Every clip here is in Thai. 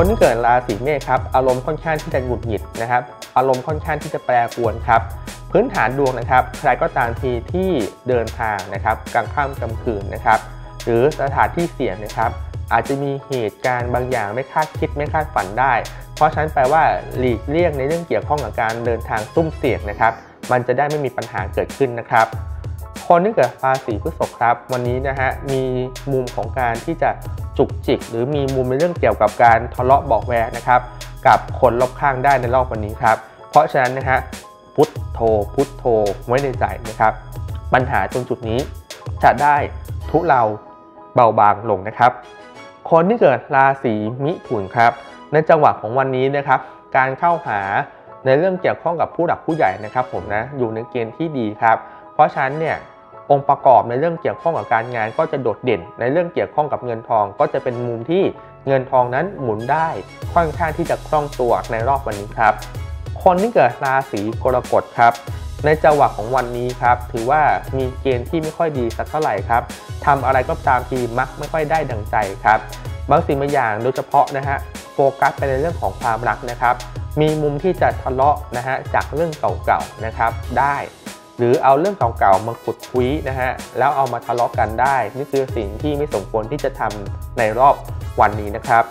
คนที่เกิดราศีเมษครับอารมณ์ค่อนข้างที่จะหงุดหงิดนะครับ อารมณ์ค่อนข้างที่จะแปรปรวนครับ พื้นฐานดวงนะครับ ใครก็ตามทีที่เดินทางนะครับกลางค่ำกลางคืนนะครับ หรือสถานที่เสี่ยงนะครับ อาจจะมีเหตุการณ์บางอย่างไม่คาดคิดไม่คาดฝันได้ เพราะฉะนั้นแปลว่าหลีกเลี่ยงในเรื่องเกี่ยวข้องกับการเดินทางซุ่มเสี่ยงนะครับ มันจะได้ไม่มีปัญหาเกิดขึ้นนะครับคนที่เกิดราศีพฤษภครับ วันนี้นะฮะมีมุมของการที่จะ จุกจิก หรือมีมุมในเรื่องเกี่ยวกับการทะเลาะบอกแวกนะครับ กับคนรอบข้างได้ในรอบวันนี้ครับ เพราะฉะนั้นนะฮะพุทโธพุทโธไว้ในใจนะครับ ปัญหาตรงจุดนี้จะได้ทุเลาเบาบางลงนะครับ คนที่เกิดราศีมิถุนครับ ในจังหวะของวันนี้นะครับ การเข้าหาในเรื่องเกี่ยวข้องกับผู้หลักผู้ใหญ่นะครับ ผมนะอยู่ในเกณฑ์ที่ดีครับ เพราะฉะนั้นเนี่ย องค์ประกอบในเรื่องเกี่ยวข้องกับการงาน ก็จะโดดเด่น ในเรื่องเกี่ยวข้องกับเงินทอง ก็จะเป็นมุมที่เงินทองนั้นหมุนได้ค่อนข้างที่จะคล่องตัวในรอบวันนี้ครับ คนที่เกิดราศีกรกฎครับ ในจังหวะของวันนี้ครับ ถือว่ามีเกณฑ์ที่ไม่ค่อยดีสักเท่าไหร่ครับทำอะไรก็ตามทีมักไม่ค่อยได้ดังใจครับบางสิ่งบางอย่างโดยเฉพาะนะฮะโฟกัสไปในเรื่องของความรักนะครับ มีมุมที่จะทะเลาะนะฮะจากเรื่องเก่าๆนะครับได้ หรือเอาเรื่องเก่าๆมาขุดคุยนะฮะแล้วเอามาทะเลาะกันได้ นี่คือสิ่งที่ไม่สมควรที่จะทำในรอบวันนี้นะครับ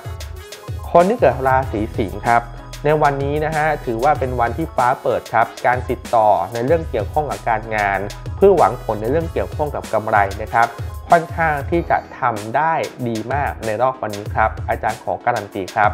คนที่เกิดราศีสิงห์ครับ ในวันนี้นะฮะถือว่าเป็นวันที่ฟ้าเปิดครับ การติดต่อในเรื่องเกี่ยวข้องกับการงาน เพื่อหวังผลในเรื่องเกี่ยวข้องกับกำไรนะครับค่อนข้างที่จะทำได้ดีมากในรอบวันนี้ครับ อาจารย์ขอการันตีครับ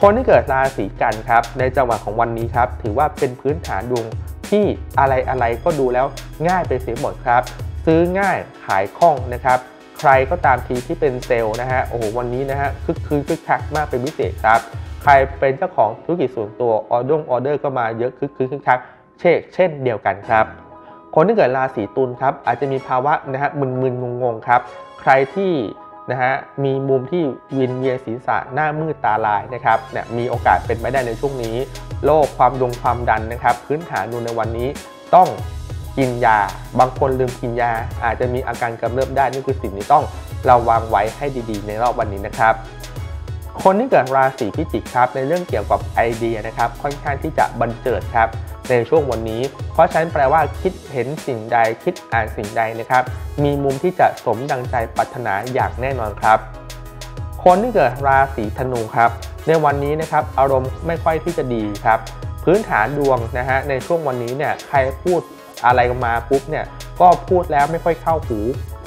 คนที่เกิดราศีกันครับ ในจังหวะของวันนี้ครับ ถือว่าเป็นพื้นฐานดวง ที่อะไรอะไรก็ดูแล้วง่ายไปเสียหมดครับ ซื้อง่ายขายคล่องนะครับ ใครก็ตามทีที่เป็นเซลล์นะฮะโอ้โหวันนี้นะฮะคึกคืนคึกคักมากเป็นพิเศษครับ ใครเป็นเจ้าของธุรกิจส่วนตัวออเดอร์ออเดอร์ก็มาเยอะคึกคืนคึกคักเช่เช่นเดียวกันครับ คนที่เกิดราศีตุลครับอาจจะมีภาวะนะฮะมึนๆงงๆครับ ใครที่นะฮะมีมุมที่วินเวียนศีรษะหน้ามืดตาลายนะครับเนี่ยมีโอกาสเป็นไปได้ในช่วงนี้ โรคความดวงความดันนะครับ พื้นฐานดูในวันนี้ต้องกินยา บางคนลืมกินยา อาจจะมีอาการกำเริบได้นี่คือสิ่งที่ต้องระวังไว้ให้ดีๆ ในรอบวันนี้นะครับ คนที่เกิดราศีพิจิกครับ ในเรื่องเกี่ยวกับไอเดียนะครับ ค่อนข้างที่จะบันเจิดครับในช่วงวันนี้ เพราะฉะนั้นแปลว่าคิดเห็นสิ่งใดคิดอ่านสิ่งใดนะครับ มีมุมที่จะสมดังใจปรารถนาอย่างแน่นอนครับ คนที่เกิดราศีธนูครับ ในวันนี้นะครับอารมณ์ไม่ค่อยที่จะดีครับ พื้นฐานดวงนะฮะในช่วงวันนี้เนี่ยใครพูดอะไรมาปุ๊บเนี่ยก็พูดแล้วไม่ค่อยเข้าหู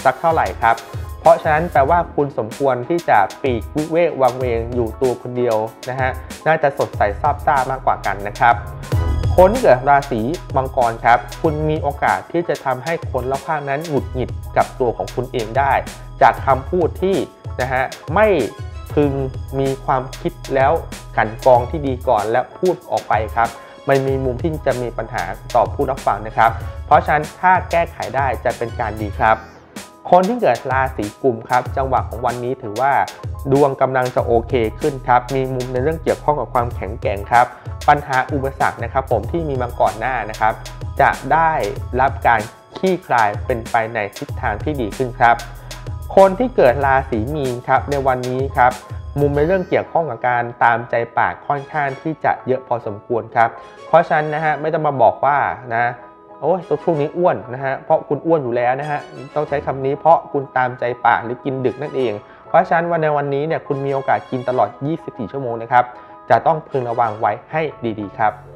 สักเท่าไหร่ครับ เพราะฉะนั้นแปลว่าคุณสมควรที่จะปีกวิเวกวังเวงอยู่ตัวคนเดียวนะฮะน่าจะสดใสซาบซ่ามากกว่ากันนะครับคนเกิดราศีมังกรครับ คุณมีโอกาสที่จะทำให้คนรอบข้างนั้นหงุดหงิดกับตัวของคุณเองได้ จากคำพูดที่นะฮะไม่ พึงมีความคิดแล้วกันกองที่ดีก่อนและพูดออกไปครับ มันมีมุมที่จะมีปัญหาต่อผู้รับฟังนะครับ เพราะฉะนั้นถ้าแก้ไขได้จะเป็นการดีครับคนที่เกิดราศีกุมครับ จังหวะของวันนี้ถือว่า ดวงกำลังจะโอเคขึ้นครับ มีมุมในเรื่องเกี่ยวข้องกับความแข็งแกร่งครับ ปัญหาอุปสรรคนะครับผมที่มีมาก่อนหน้านะครับ จะได้รับการคลี่คลายเป็นไปในทิศทางที่ดีขึ้นครับ คนที่เกิดราศีมีนครับในวันนี้ครับมุมในเรื่องเกี่ยวข้องกับการตามใจปากค่อนข้างที่จะเยอะพอสมควรครับ เพราะฉะนั้นนะฮะไม่ต้องมาบอกว่านะโอ้ยช่วงนี้อ้วนนะฮะเพราะคุณอ้วนอยู่แล้วนะฮะต้องใช้คำนี้เพราะคุณตามใจปากหรือกินดึกนั่นเอง เพราะฉะนั้นวันในวันนี้เนี่ยคุณมีโอกาสกินตลอด 24 ชั่วโมงนะครับจะต้องพึงระวังไว้ให้ดีๆครับ